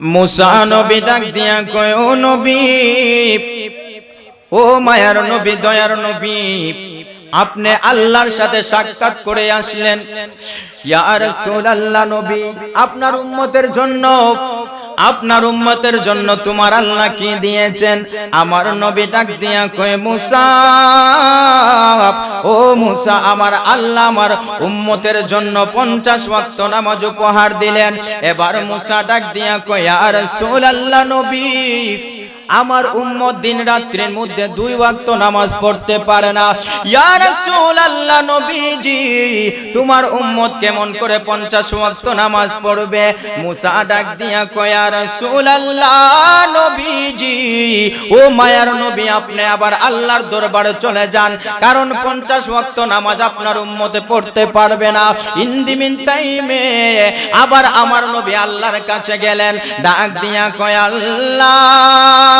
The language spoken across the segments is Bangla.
মুসা নবী ডাক দিয়া কয় ও নবী ও মায়ার নবী দয়ার নবী আপনি আল্লাহর সাথে সাক্ষাৎ করে আসলেন। ইয়া রাসূলুল্লাহ নবী আপনার উম্মতের জন্য আপনার উম্মতের জন্য তোমার আল্লাহ কি দিয়েছেন? আমার নবী ডাক দিয়া কয়, মুসা, ও মুসা, আমার আল্লাহ আমার উম্মতের জন্য পঞ্চাশ ওয়াক্ত নামাজ উপহার দিলেন। এবার মুসা ডাক দিয়া আর সোল আল্লাহ নবী আমার উম্মত দিন রাত্রির মধ্যে দুই ওয়াক্ত নামাজ পড়তে পারে না। ইয়া রাসূলুল্লাহ নবীজি, তোমার উম্মত কেমন করে 50 ওয়াক্ত নামাজ পড়বে? মুসা ডাক দিয়া কয়, ইয়া রাসূলুল্লাহ নবীজি, ও মায়ার নবী, আপনি আবার আল্লাহর দরবারে চলে যান। কারণ 50 ওয়াক্ত নামাজ আপনার উম্মতে পড়তে পারবে না। ইন্দিমিন টাইমে আবার আমার নবী আল্লাহর কাছে গেলেন। ডাক দিয়া কয়, আল্লাহ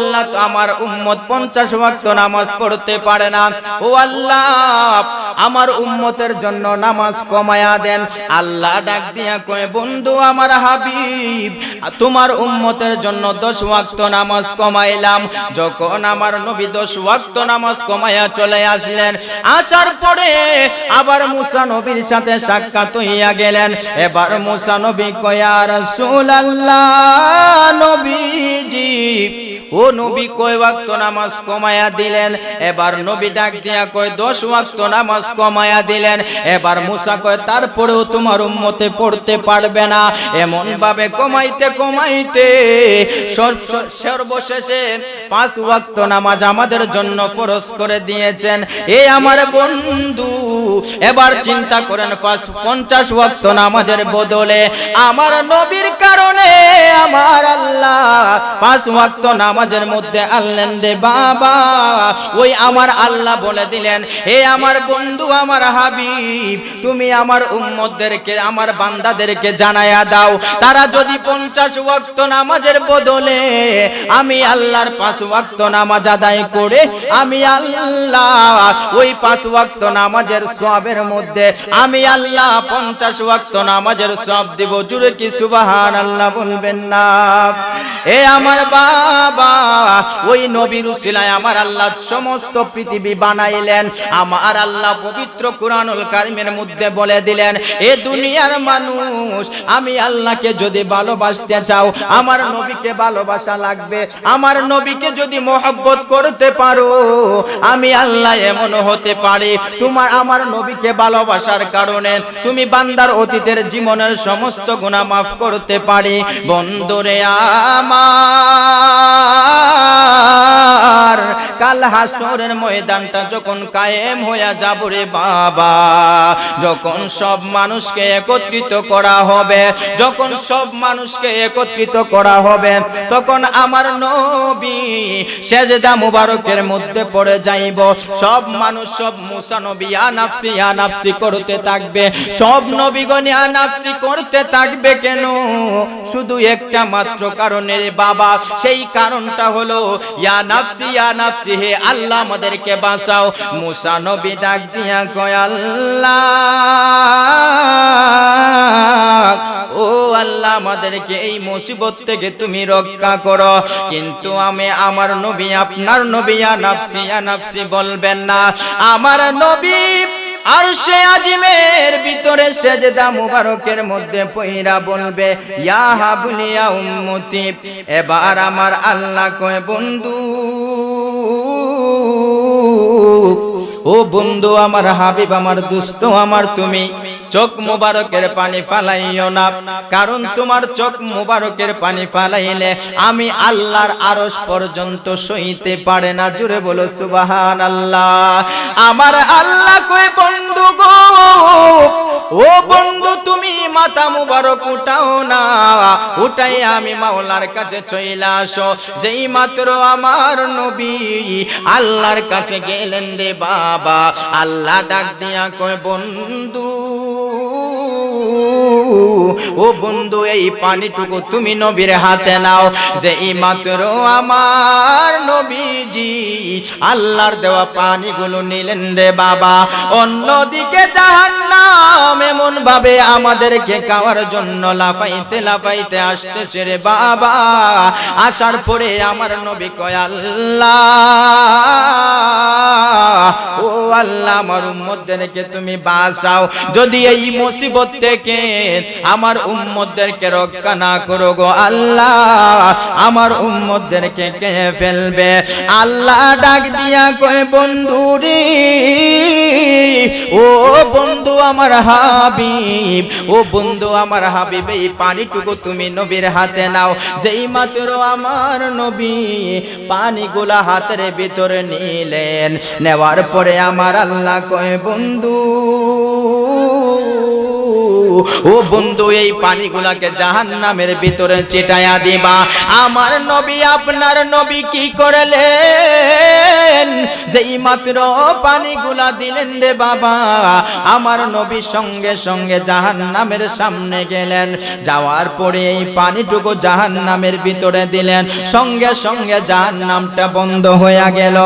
আল্লাহ তো আমার উম্মত পঞ্চাশ ওয়াক্ত নামাজ পড়তে পারে না। ও আল্লাহ, আমার উম্মতের জন্য নামাজ কমায়া দেন। আল্লাহ ডাক দিয়া কয়ে, বন্ধু আমার হাবিব তোমার উম্মতের জন্য দশ ওয়াক্ত নামাজ কমাইলাম। যখন আমার নবী দশ ওয়াক্ত নামাজ কমায়া চলে আসলেন, আসার পরে আবার মুসা নবীর সাথে সাক্ষাৎ হইয়া গেলেন। এবার মুসা নবী কয়া রাসূল আল্লাহ নবীজি ও নবী কয় ওয়াক্ত নামাজ কমায়া দিলেন। এবার নবী ডাক দিয়া কয়, দশ ওয়াক্ত নামাজ কমায়া দিলেন। এবার মুসা কয়, তারপরেও তোমার উম্মতে পড়তে পারবে না। এমন ভাবে কমাইতে কমাইতে সর্বশেষে পাঁচ ওয়াক্ত নামাজ আমাদের জন্য ফরজ করে দিয়েছেন। এ আমার বন্ধু, এবার চিন্তা করেন, পাঁচ, পঞ্চাশ ওয়াক্ত নামাজের বদলে আমার নবীর কারণে আমার আল্লাহ পাঁচ ওয়াক্ত নামাজের মধ্যে আনলেন রে বাবা। ওই আমার আল্লাহ বলে দিলেন, হে আমার বন্ধু, আমার হাবিব, তুমি আমার উম্মতদেরকে, আমার বান্দাদেরকে জানায়া দাও। তারা যদি পঞ্চাশ ওয়াক্ত নামাজের বদলে আমি আল্লাহর পাঁচ সমস্ত পৃথিবী বানাইলেন। আমার আল্লাহ পবিত্র কুরআনুল কারিমের মধ্যে বলে দিলেন, এ দুনিয়ার মানুষ, আমি আল্লাহকে যদি ভালোবাসতে চাও, আমার নবীকে ভালোবাসা লাগবে। আমার নবীকে যদি মোহাব্বত করতে পারো, আমি আল্লাহ এমন হতে পারি। তোমার আমার নবীকে ভালোবাসার কারণে তুমি বান্দার অতীতের জীবনের সমস্ত গুণা মাফ করতে পারি। বন্ধুরে আমার কাল হাসরের ময়দানটা যখন কায়েম হইয়া যাব রে বাবা, যখন সব মানুষকে একত্রিত করা হবে, যখন সব মানুষকে একত্রিত করা হবে, তখন আমার নবী সেজদা মুবারকের মধ্যে পড়ে যাইব। সব মানুষ সব মুসা নবী আনাপসি আনাপসি করতে থাকবে। সব নবীগণ আনাপসি করতে থাকবে কেন? শুধু একটা মাত্র কারণে বাবা, সেই কারণটা হলো, ইয়া নাফসি ইয়া নাফসি হে আল্লাহ আমাদেরকে বাঁচাও। মুসা নবী ডাক দিয়া কয়, আল্লাহ, ও আল্লাহ আমাদেরকে এই মুসিবত থেকে তুমি রক্ষা করো। কিন্তু আমি আমার নবী, আপনার নবী ইয়া নাফসি ইয়া নাফসি বলবেন না। আমার নবী আর সে আজিমের ভিতরে সেজদা মুবারকের মধ্যে পইরা বলবে, ইয়া হাবলিয়া উম্মতি। এবার আমার আল্লাহ কয়, বন্ধু ও বন্ধু, আমার হাবিব, আমার দুস্থ, আমার তুমি, চোখ মুবারকের পানি ফালাইও না। কারণ তোমার চোখ মুবারকের পানি ফালাইলে আমি আল্লাহর আরশ পর্যন্ত সইতে পারে না। জুড়ে বলো সুবাহান আল্লাহ আমার আল্লাহ কই বন্ধু গো? ও বন্ধু, তুমি মাথা মুবারক উঠাও না। উঠাই আমি মাওলার কাছে চইলাস আসো। যেই মাত্র আমার নবী আল্লাহর কাছে গেলেন রে বাবা, আল্লাহ ডাক দিয়া কয়, বন্ধু ও বন্ধু, এই পানিটুকু তুমি নবীর হাতে নাও। যে মাত্র আমার নবীজি, আল্লাহর দেওয়া পানিগুলো নিলেন রে বাবা। অন্যদিকে জাহান্নাম এমন ভাবে আমাদেরকে খাওয়ার জন্য লাফাইতে লাফাইতে আসতেছে রে বাবা। আসার পরে আমার নবী কয়, আল্লাহ, ও আল্লাহ, আমার উম্মতদেরকে তুমি বাঁচাও। যদি এই মুসিবত থেকে আমার উম্মতদেরকে রক্ষা না করো গো আল্লাহ। আমার উম্মতদেরকে কে ফেলবে? আল্লাহ ডাক দিয়া কয় বন্ধু রে ও বন্ধু আমার হাবিব, ও বন্ধু আমার হাবিব, এই পানিটুকু তুমি নবীর হাতে নাও। যেই মাত্র আমার নবী পানিগুলা হাতের ভিতরে নিলেন, নেওয়ার পরে আমার আল্লাহ কয়, বন্ধু ও বন্ধু, এই পানিগুলাকে জাহান্নামের ভিতরে চিটায়া দিবা। আমার নবী, আপনার নবী কি করলেন? যেই মাত্র পানিগুলা দিলেন রে বাবা, আমার নবী সঙ্গে সঙ্গে জাহান্নামের সামনে গেলেন। যাওয়ার পরে এই পানিটুকু জাহান্নামের ভিতরে দিলেন। সঙ্গে সঙ্গে জাহান্নামটা বন্ধ হয়ে গেল।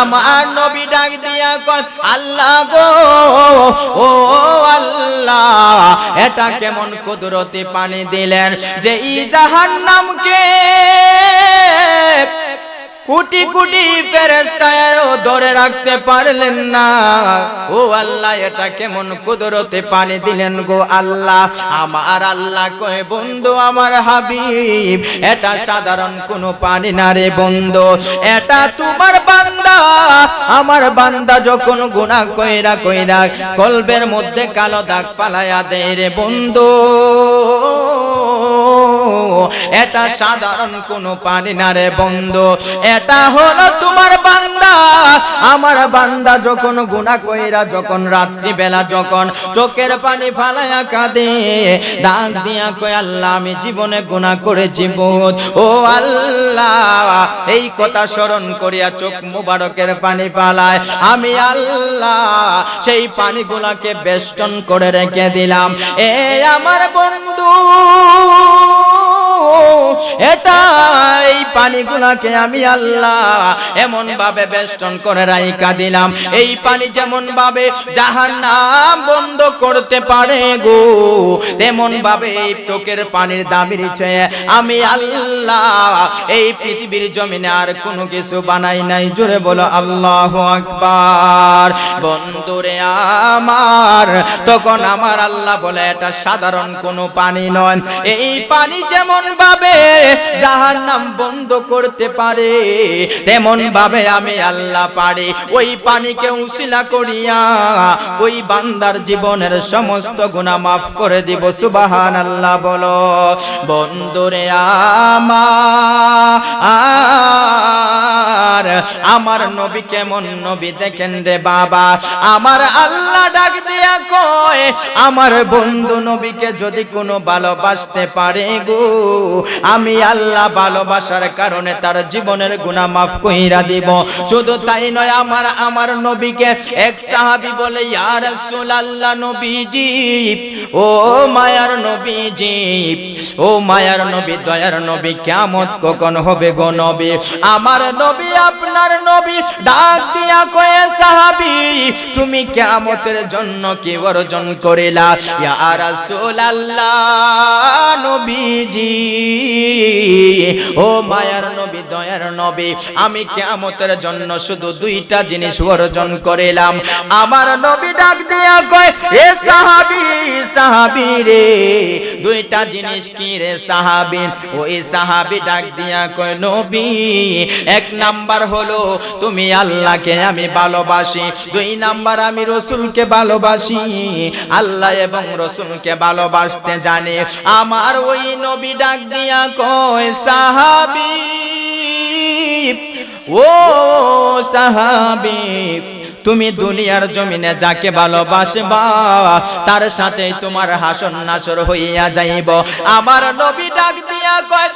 আমার নবী ডাক দিয়া কয়, আল্লাহ গো, ও আল্লাহ এটা কেমন কুদরতি পানি দিলেন যে ই জাহান্নামকে কোটি কোটি ফেরেস্তায়ও ধরে রাখতে পারলেন না। ও আল্লাহ, এটা কেমন কুদরতে পানি দিলেন গো আল্লাহ। আমার আল্লাহ কয়, বন্ধু, আমার হাবিব, এটা সাধারণ কোনো পানি না রে বন্ধু। এটা তোমার বান্দা। আমার বান্দা যখন গুনাহ কইরা কইরা কলবের মধ্যে কালো দাগ পালায়া দেয় রে বন্ধু। এটা সাধারণ কোনো পানি না রে বন্ধু। এটা হলো তোমার বান্দা। আমার বান্দা যখন গুনাহ কইরা, যখন রাত্রি বেলা যখন চোখের পানি ফালায়া কাঁদে, ডাক দিয়া কই আল্লাহ, আমি জীবনে গুনাহ করেছি বোধ। ও আল্লাহ, এই কথা স্মরণ করিয়া চোখ মুবারকের পানি পালায় আমি আল্লাহ, সেই পানি পানিগুলাকে বেষ্টন করে রেখে দিলাম। এ আমার বন্ধু। এটা এই পানিগুলাকে আমি আল্লাহ এমন ভাবে বেষ্টন করে রাইকা দিলাম। এই পানি যেমন ভাবে জাহান্নাম বন্ধ করতে পারে গো তেমন ভাবে এই চোখের পানির দামির চেয়ে আমি আল্লাহ এই পৃথিবীর জমিনে আর কোনো কিছু বানাই নাই। জোরে বলো, আল্লাহ আকবার। বন্ধুরে আমার, তখন আমার আল্লাহ বলে, এটা সাধারণ কোনো পানি নয়। এই পানি যেমন ভাবে যাহার নাম বন্ধ করতে পারে তেমন ভাবে আমি আল্লাহ পারি। ওই পানিকে উশিলা করিয়া ওই বান্দার জীবনের সমস্ত গুণা মাফ করে দিব। সুবাহান আল্লাহ বলো, বন্ধুরে আমার আমার নবী কেমন নবী দেখেন রে বাবা? আমার আল্লাহ ডাক দিয়া কয়, আমার বন্ধু নবীকে যদি কোনো ভালোবাসতে পারে গো। আমি আল্লাহ ভালোবাসার কারণে তার জীবনের গুনাহ মাফ কইরা দিব। শুধু তাই নয়, আমার আমার নবীকে এক সাহাবী বলে, ইয়া রাসূলুল্লাহ নবীজি, ও মায়ার নবীজি, ও মায়ার নবী, দয়ার নবী, কিয়ামত কখন হবে গো নবী? আমার নবী, আপনার নবী, ডাক দিয়া কয়ে, সাহাবী, তুমি কিয়ামতের জন্য কি অর্জন করিলা? ইয়া রাসূলুল্লাহ নবীজি ও মায়ার নবী, দয়ার নবী, আমি কিয়ামতের জন্য শুধু দুইটা জিনিস অর্জন করিলাম। আমার নবী ডাক দিয়া কয়, এ সাহাবী সাহাবী রে, দুইটা জিনিস কি রে সাহাবী? ওই সাহাবী ডাক দিয়া কয়, নবী, এক নাম্বার হলো তুমি আল্লাহকে আমি ভালোবাসি, দুই নাম্বার আমি রসুলকে ভালোবাসি, আল্লাহ এবং রসুলকে ভালোবাসতে জানে। আমার ওই নবী ডাক দিয়া কয় সাহাবি। ও সাহাবী তুমি দুনিয়ার জমিনে যাকে ভালোবাসবা, তার সাথে তোমার হাসন নাসর হইয়া যাইব। আমার নবী ডাক দিয়া কয়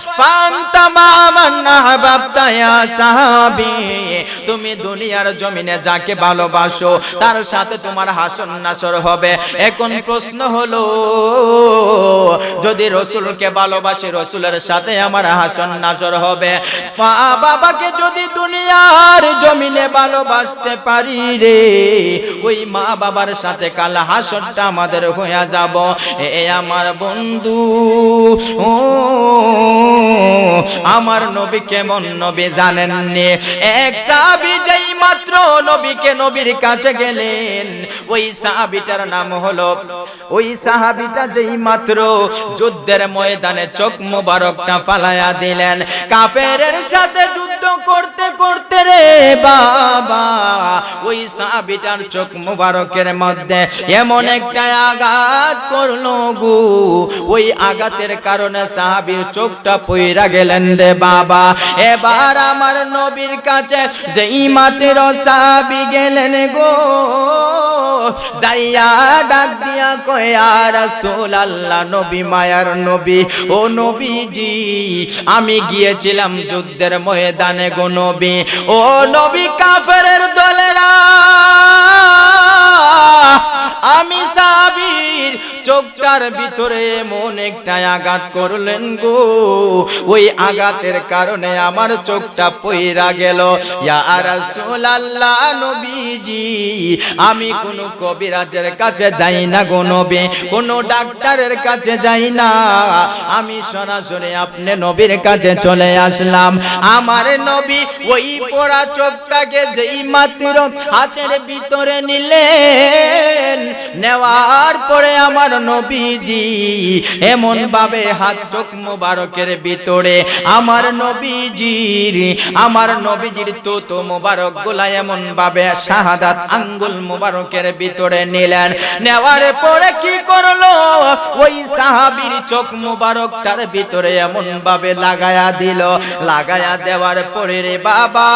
তুমি দুনিয়ার জমিনে যাকে ভালোবাসো, তার সাথে তোমার হাসন নাসর হবে। এখন প্রশ্ন হলো, যদি রসুলকে ভালোবাসি, রসুলের সাথে আমার হাসন নাসর হবে? মা বাবাকে যদি দুনিয়ার জমিনে ভালোবাসতে পারি রে। ওই মা বাবার সাথে কাল হাসরটা আমাদের হইয়া যাব। এ আমার বন্ধু। ও আমার নবী কেমন নবী জানেননি? এক সাহাবী যেই মাত্র নবীকে নবীর কাছে গেলেন, ওই সাহাবিটার নাম হলো, ওই সাহাবিটা যেই মাত্র যুদ্ধের ময়দানে চোখ মুবারকটা ফালায়া দিলেন, কাফেরের সাথে যুদ্ধ করতে করতে রে বাবা, ওই সাহাবিটার চোখ মুবারকের মধ্যে এমন একটা আঘাত করল গু। ওই আঘাতের কারণে সাহাবীর চোখটা পইরা গেলেন রে বাবা, এবার আমার নবীর কাছে যেই মাত্র সাহাবী গেলেন গো, যাইয়া নবী মায়ার নবী, ও নবীজি, আমি গিয়েছিলাম যুদ্ধের ময়দানে গো নবী, ও নবী কাফেরের দলেরা চোখটার ভিতরে মন একটা আঘাত করলেন গো। ওই আঘাতের কারণে আমার চোখটা পইরা গেল। আমি কোন কবিরাজের কাছে যাই না গো নবী, কোন ডাক্তারের কাছে যাই না। আমি সরাসরি আপনি নবীর কাছে চলে আসলাম। আমার নবী ওই পোড়া চোখটাকে যেই মাত্র হাতের ভিতরে নিলেন, নেওয়ার পরে আমার নবীজি, এমন ভাবে হাত চোখ মোবারকের ভিতরে আমার নবীজির আমার নবীজির তো তো মোবারকগুলা এমন ভাবে শাহাদাত আঙ্গুল ভিতরে নিলেন। নেওয়ার পরে কি করল? ওই সাহাবীর চোখ মোবারকটার ভিতরে এমন ভাবে লাগায়া দিল। লাগায়া দেওয়ার পরে রে বাবা,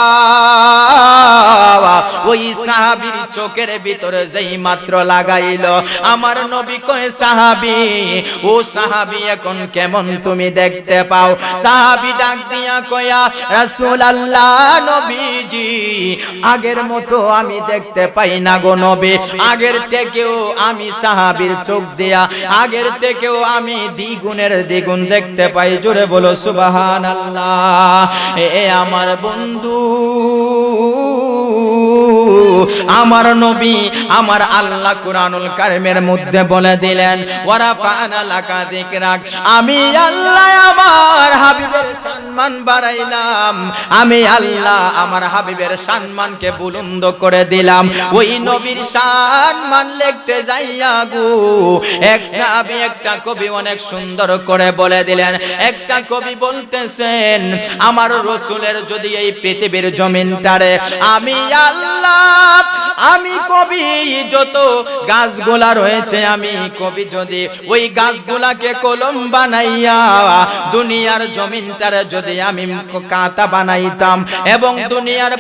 ওই সাহাবীর চোখের ভিতরে যেই মাত্র লাগাইল, আমার নবী কয় সাহাবী, ও সাহাবি, এখন কেমন তুমি দেখতে পাও? সাহাবী ডাক দিয়া কয়া, রাসূলুল্লাহ, নবীজি, আগের মতো আমি দেখতে পাই না গো নবী। আগের থেকেও আমি সাহাবীর চোখ দিয়া, আগের থেকেও আমি দ্বিগুণের দ্বিগুণ দেখতে পাই। জোরে বলো, সুবহানাল্লাহ। এ আমার বন্ধু। আমার নবী আমার আল্লাহ কুরআনুল কারিমের মধ্যে বলে দিলেন ওয়ারা ফানা লাকা যিকরাক। আমি আল্লাহ আমার হাবিবের সম্মান বাড়াইলাম। আমি আল্লাহ আমার হাবিবের সম্মানকে বুলন্দ করে দিলাম। ওই নবীর সম্মান লিখতে যাইয়া গো, এক সাহাবী, একটা কবি অনেক সুন্দর করে বলে দিলেন, একটা কবি বলতেছেন, আমার রসুলের যদি এই পৃথিবীর জমিনটারে আমি আল্লাহ আমি কবি, যত গাছগুলা রয়েছে, আমি কবি যদি, ওই গাছগুলাকে কলম বানাইয়া, দুনিয়ার জমিনটারে যদি আমি কাঁটা বানাইতাম এবং দুনিয়ার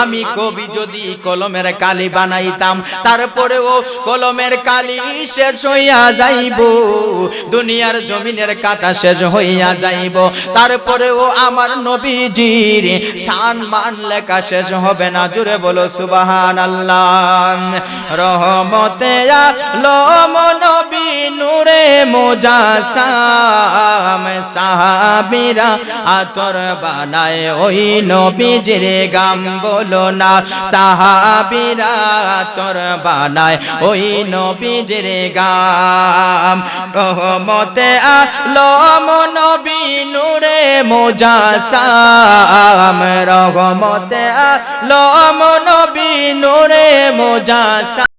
আমি কবি যদি কলমের কালি বানাইতাম, তারপরেও কলমের কালি শেষ হইয়া যাইব, দুনিয়ার জমিনের কাটা শেষ হইয়া যাইব, তারপরেও আমার নবীজির শান মান লেখা শেষ হবে না জুড়ে বলো সুবাহান আল্লাহ রহমতে নূরে মোজাসাম, সাহাবিরা আতর বানায় ওই নবীজির গাম বলো না। সাহাবিরা আতর বানায় ওই নবীজির গাম। রহমতে আলম নবী নূরে মোজাসাম, রহমতে আলম নবী নূরে মোজাসাম